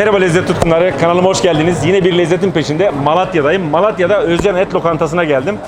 Merhaba lezzet tutkunları, kanalıma hoş geldiniz. Yine bir lezzetin peşinde Malatya'dayım. Malatya'da Özcan Et Lokantası'na geldim.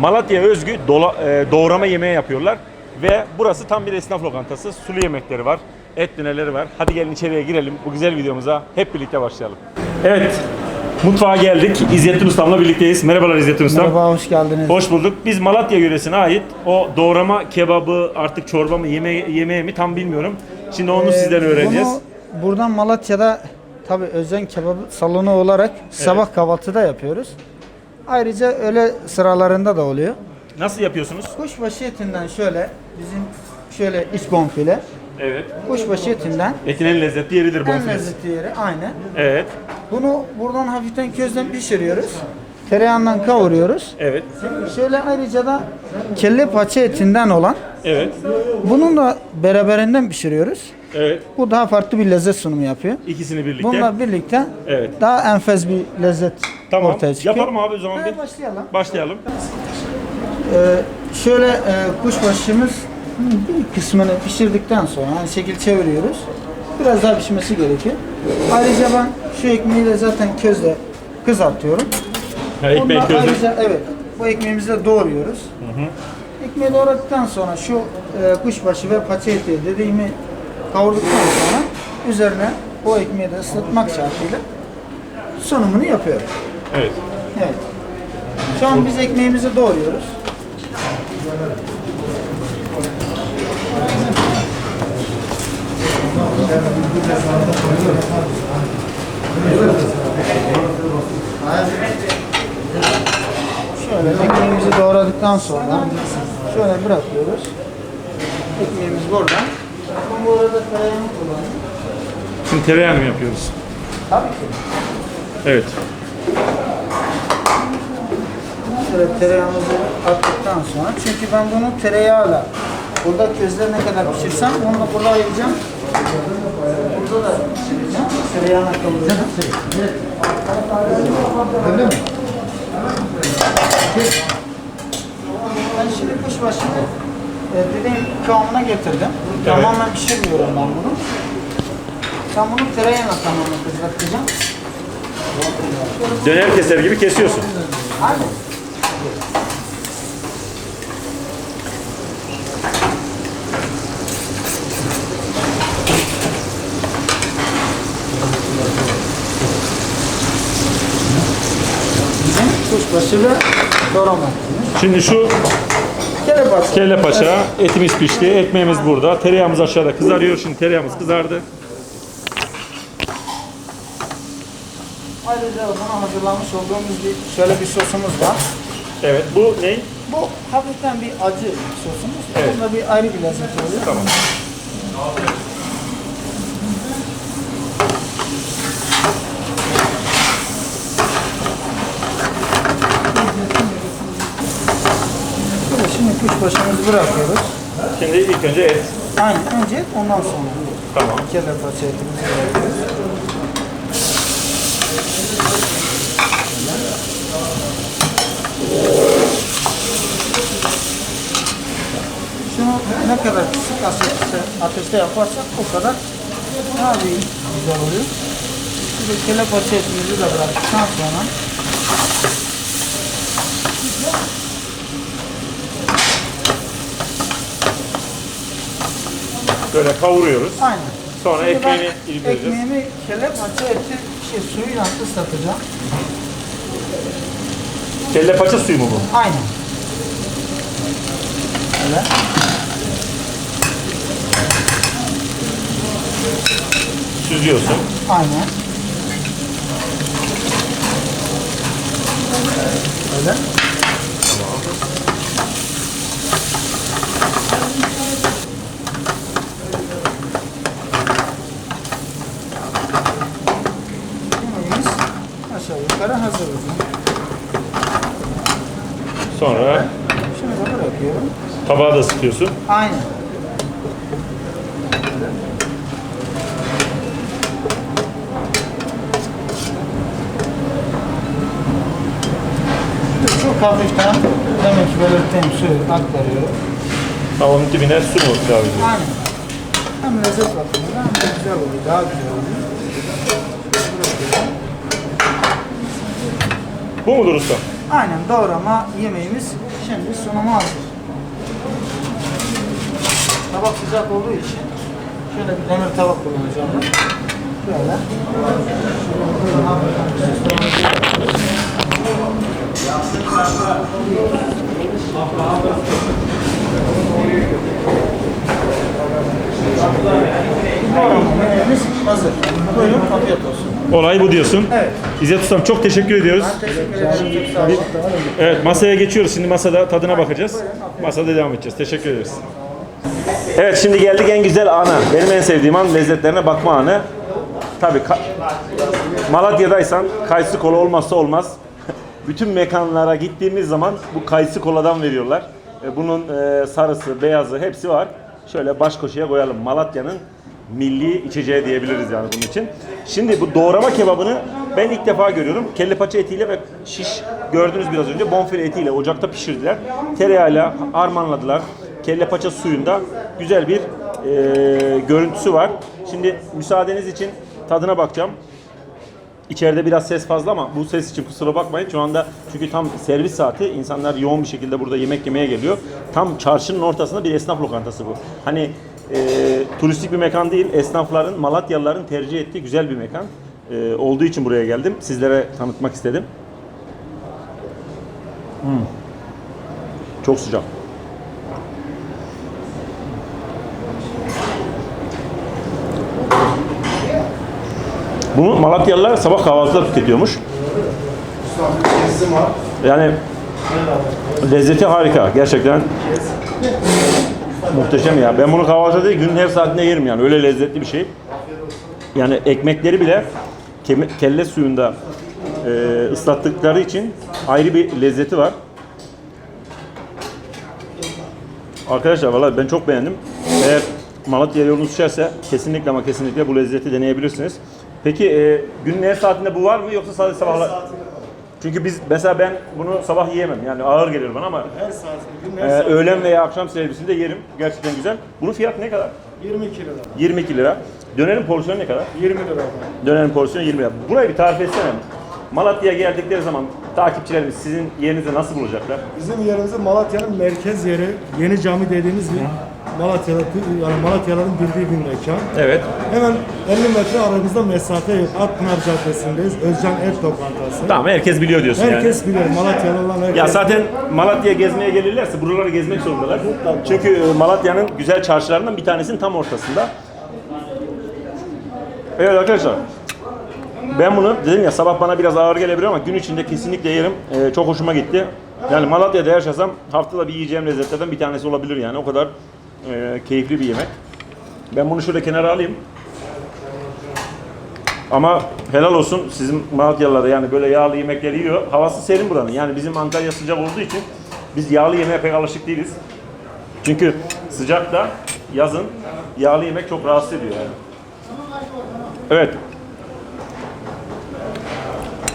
Malatya özgü dola- e, doğrama yemeği yapıyorlar. Ve burası tam bir esnaf lokantası. Sulu yemekleri var, et dönerleri var. Hadi gelin içeriye girelim. Bu güzel videomuza hep birlikte başlayalım. Evet, mutfağa geldik. İzzettin Ustam'la birlikteyiz. Merhabalar İzzettin Ustam. Merhaba, hoş geldiniz. Hoş bulduk. Biz Malatya yöresine ait o doğrama kebabı artık çorba mı yeme yemeği mi tam bilmiyorum. Şimdi onu Ee, sizden öğreneceğiz. Bunu buradan Malatya'da tabi özen kebap salonu olarak sabah kahvaltıda yapıyoruz. Ayrıca öğle sıralarında da oluyor. Nasıl yapıyorsunuz? Kuşbaşı etinden şöyle bizim şöyle iç bonfile. Evet. Kuşbaşı etinden Etin en lezzetli yeridir en bonfilesi. lezzetli yeri aynı. Evet. Bunu buradan hafiften közden pişiriyoruz. Tereyağından kavuruyoruz. Evet. Şöyle ayrıca da kelle paça etinden olan Evet. bunun da beraberinden pişiriyoruz. Evet. Bu daha farklı bir lezzet sunumu yapıyor. İkisini birlikte. Bununla birlikte Evet. daha enfes bir lezzet Tamam. ortaya çıkıyor. Yapalım abi o zaman Hadi bir. başlayalım. Başlayalım. Ee, şöyle e, kuşbaşımız bir kısmını pişirdikten sonra aynı şekil çeviriyoruz. Biraz daha pişmesi gerekiyor. Ayrıca ben şu ekmeği de zaten közle kızartıyorum. Ha, ekmeği Ondan közle. Ayrıca evet bu ekmeğimizi de doğruyoruz. Ekmeği doğradıktan sonra şu e, kuşbaşı ve paça eti dediğimi kavurduktan sonra üzerine o ekmeği de ıslatmak şartıyla sunumunu yapıyorum. Evet. Evet. Şu an biz ekmeğimizi doğruyoruz. Şöyle ekmeğimizi doğradıktan sonra şöyle bırakıyoruz. Ekmeğimiz burada. Bu arada tereyağını kullanıyorum. Şimdi tereyağı mı yapıyoruz? Tabii ki. Evet. Şöyle tereyağımızı attıktan sonra çünkü ben bunu tereyağıyla burada közleri ne kadar pişirsem onu da burada ayıracağım. Burada da pişireceğim. Tereyağına kavuracağım. Öyle mi? Ben şimdi kuşbaşını dediğim kıvamına getirdim. Tamamen pişirmiyorum ben bunu. Ben bunu tereyağına tamamen kızartacağım. Döner keser gibi kesiyorsun. Aynen. Kuşbaşı ve doğrama. Şimdi şu Kelepçe. kelle paça etimiz pişti. Ekmeğimiz burada. Tereyağımız aşağıda kızarıyor. Şimdi tereyağımız kızardı. Ayrıca buna hazırlamış olduğumuz bir şöyle bir sosumuz var. Evet. Bu ne? Bu hafiften bir acı sosumuz. Evet. Bunda bir ayrı bir lezzet oluyor. Tamam. Şöyle kuşbaşımızı bırakıyoruz. Şimdi ilk önce et. Aynen önce et, ondan sonra Tamam. kelle paça etimizi bırakıyoruz. Şunu ne kadar kısık ateşte, ateşte yaparsak o kadar daha bir güzel oluyor. Şimdi kelle paça etimizi de bıraktıktan sonra Böyle kavuruyoruz. aynen. Sonra Şimdi ekmeğini ilgileyeceğiz. Ekmeğimi kelle paça eti şey, suyuyla ıslatacağım. Kelle paça suyu mu bu? Aynen. Öyle. Süzüyorsun. Aynen. Öyle. Yemeğimiz aşağı yukarı hazır oldu. Sonra Şunu da bırakıyorum. tabağa da ısıtıyorsun. Aynen. Çok hafiften demek ki belirttiğim suyu aktarıyorum. Tavanın dibine su mu ediyorsun? Aynen. Hem lezzet bakımından hem de güzel oluyor, daha güzel oluyor. Bu mudur usta? Aynen doğrama yemeğimiz şimdi sunuma hazır. Tabak sıcak olduğu için şöyle bir demir tabak kullanacağım. Böyle. Şöyle hafiften yemeğimiz hazır. Buyurun afiyet olsun. Olay bu diyorsun. Evet. İzzet Ustam çok teşekkür ediyoruz. Teşekkür ederim. Çok sağ olun. Evet masaya geçiyoruz. Şimdi masada tadına bakacağız. Masada devam edeceğiz. Teşekkür ederiz. Evet şimdi geldik en güzel ana. Benim en sevdiğim an lezzetlerine bakma anı. Tabii ka- Malatya'daysan kayısı kola olmazsa olmaz. Bütün mekanlara gittiğimiz zaman bu kayısı koladan veriyorlar. E, Bunun e, sarısı, beyazı hepsi var. Şöyle baş koşuya koyalım. Malatya'nın milli içeceği diyebiliriz yani bunun için. Şimdi bu doğrama kebabını ben ilk defa görüyorum. Kelle paça etiyle ve şiş gördünüz biraz önce bonfile etiyle ocakta pişirdiler. Tereyağıyla harmanladılar. Kelle paça suyunda güzel bir e, görüntüsü var. Şimdi müsaadeniz için tadına bakacağım. İçeride biraz ses fazla ama bu ses için kusura bakmayın. Şu anda çünkü tam servis saati. insanlar yoğun bir şekilde burada yemek yemeye geliyor. Tam çarşının ortasında bir esnaf lokantası bu. Hani e, turistik bir mekan değil. Esnafların, Malatyalıların tercih ettiği güzel bir mekan. E, olduğu için buraya geldim. Sizlere tanıtmak istedim. Hmm. Çok sıcak. Bunu Malatyalılar sabah kahvaltıda tüketiyormuş. Yani lezzeti harika. Gerçekten muhteşem ya. Ben bunu kahvaltıda değil günün her saatinde yerim yani. Öyle lezzetli bir şey. Yani ekmekleri bile kelle suyunda e, ıslattıkları için ayrı bir lezzeti var. Arkadaşlar vallahi ben çok beğendim. Eğer Malatya yolunuz düşerse kesinlikle ama kesinlikle bu lezzeti deneyebilirsiniz. Peki e, günün her saatinde bu var mı yoksa sadece sabahlar? Çünkü biz mesela ben bunu sabah yiyemem yani ağır gelir bana ama Her saat, gün e, her saat öğlen veya akşam servisinde yerim. Gerçekten güzel. Bunun fiyatı ne kadar? 22 lira. 22 lira. Dönerin porsiyonu ne kadar? 20 lira. Dönerin porsiyonu 20 lira. Burayı bir tarif etsene. Malatya'ya geldikleri zaman takipçilerimiz sizin yerinizi nasıl bulacaklar? Bizim yerimiz Malatya'nın merkez yeri. Yeni cami dediğimiz bir Malatya'da yani Malatyalıların bildiği bir mekan. Evet. Hemen 50 metre aramızda mesafe yok. Akpınar Caddesi'ndeyiz. Özcan Et Lokantası. Tamam herkes biliyor diyorsun yani. Herkes bilir. Malatyalı olan herkes. Ya zaten Malatya'ya gezmeye gelirlerse buraları gezmek zorundalar. Çünkü e, Malatya'nın güzel çarşılarından bir tanesinin tam ortasında. Evet arkadaşlar. Ben bunu dedim ya sabah bana biraz ağır gelebilir ama gün içinde kesinlikle yerim. Ee, çok hoşuma gitti. Yani Malatya'da yaşasam haftada bir yiyeceğim lezzetlerden bir tanesi olabilir yani. O kadar e, keyifli bir yemek. Ben bunu şöyle kenara alayım. Ama helal olsun sizin Malatyalılara yani böyle yağlı yemekleri yiyor. Havası serin buranın. Yani bizim Antalya sıcak olduğu için biz yağlı yemeğe pek alışık değiliz. Çünkü sıcakta yazın yağlı yemek çok rahatsız ediyor yani. Evet.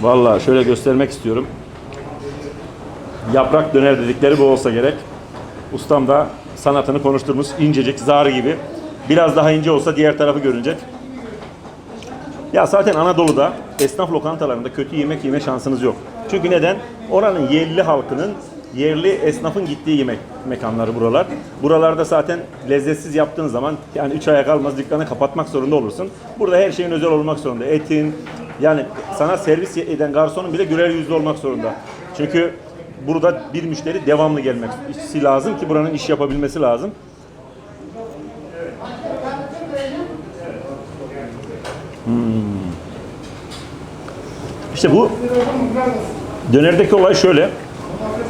Vallahi şöyle göstermek istiyorum. Yaprak döner dedikleri bu olsa gerek. Ustam da sanatını konuşturmuş incecik zar gibi. Biraz daha ince olsa diğer tarafı görünecek. Ya zaten Anadolu'da esnaf lokantalarında kötü yemek yeme şansınız yok. Çünkü neden? Oranın yerli halkının, yerli esnafın gittiği yemek mekanları buralar. Buralarda zaten lezzetsiz yaptığın zaman yani 3 aya kalmaz dükkanı kapatmak zorunda olursun. Burada her şeyin özel olmak zorunda. Etin, yani sana servis eden garsonun bile güler yüzlü olmak zorunda. Çünkü burada bir müşteri devamlı gelmesi lazım ki buranın iş yapabilmesi lazım. İşte bu dönerdeki olay şöyle.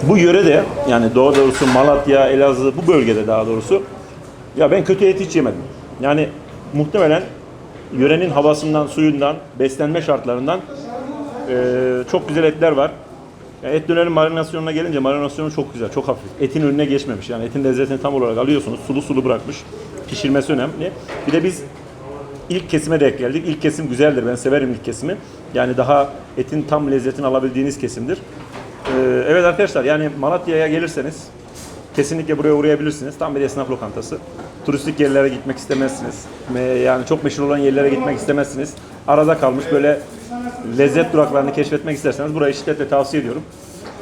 Bu yörede yani doğu doğrusu Malatya, Elazığ bu bölgede daha doğrusu ya ben kötü et hiç yemedim. Yani muhtemelen yörenin havasından, suyundan, beslenme şartlarından eee, çok güzel etler var. Yani et dönerin marinasyonuna gelince marinasyonu çok güzel, çok hafif. Etin önüne geçmemiş. Yani etin lezzetini tam olarak alıyorsunuz. Sulu sulu bırakmış. Pişirmesi önemli. Bir de biz İlk kesime denk geldik. İlk kesim güzeldir. Ben severim ilk kesimi. Yani daha etin tam lezzetini alabildiğiniz kesimdir. Ee, evet arkadaşlar yani Malatya'ya gelirseniz kesinlikle buraya uğrayabilirsiniz. Tam bir esnaf lokantası. Turistik yerlere gitmek istemezsiniz. Me- Yani çok meşhur olan yerlere gitmek istemezsiniz. Arada kalmış böyle lezzet duraklarını keşfetmek isterseniz burayı şiddetle tavsiye ediyorum.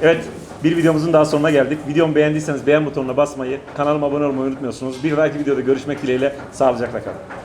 Evet, bir videomuzun daha sonuna geldik. Videomu beğendiyseniz beğen butonuna basmayı, kanalıma abone olmayı unutmuyorsunuz. Bir dahaki videoda görüşmek dileğiyle sağlıcakla kalın.